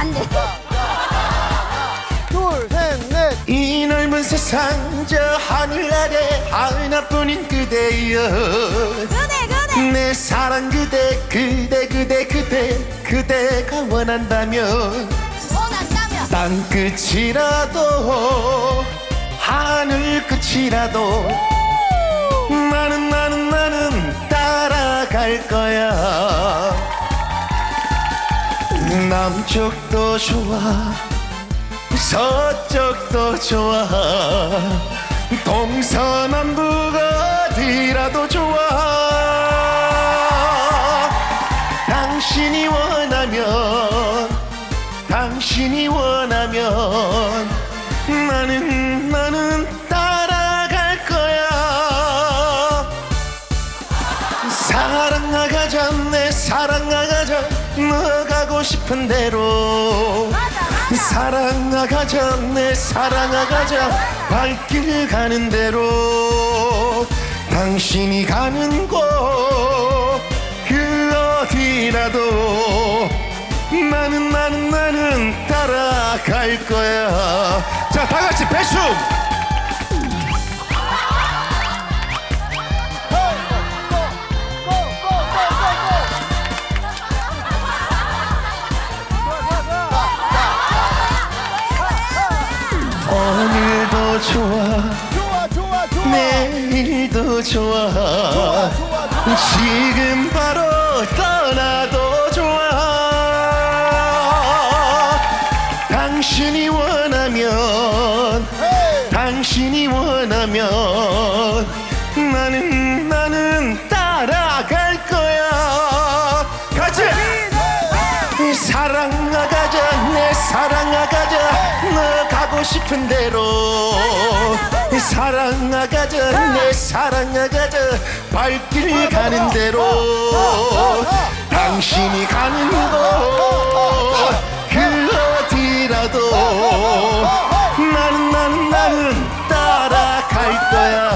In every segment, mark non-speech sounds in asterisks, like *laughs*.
안 돼. *laughs* 둘, 셋, 넷. 이 넓은 세상 저 하늘 아래 하나뿐인 그대여 그대, 그대. 내 사랑 그대 그대 그대 그대 그대가 원한다면 원한다면. 땅 끝이라도 하늘 끝이라도 나는 나는 나는 따라갈 거야 남쪽도 좋아 서쪽도 좋아. 동서남북 어디라도 좋아. 당신이 원하면 당신이 원하면 나는 나는 따라갈 거야. 사랑나가자 내 사랑나가자 너 가고 싶은 대로. 맞아 맞아. 사랑나가자 내 사랑나가자. 발길 가는 대로. 당신이 가는 곳 그 어디라도. 나는 나는 나는 따라갈 거야. 자 다 같이 배춤 좋아. 지금 바로 떠나도 좋아. 당신이 원하면 당신이 원하면 나는 나는 따라갈 거야. 같이! 사랑아가자 내 사랑아가자. 너 가고 싶은 대로 사랑아 가자 내 사랑아 가자 발길 가는 대로 당신이 가는 곳 그 어디라도 나는 나는 나는 따라갈 거야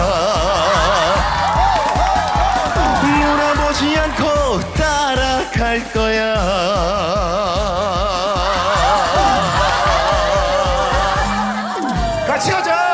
물어보지 않고 따라갈 거야 같이 가자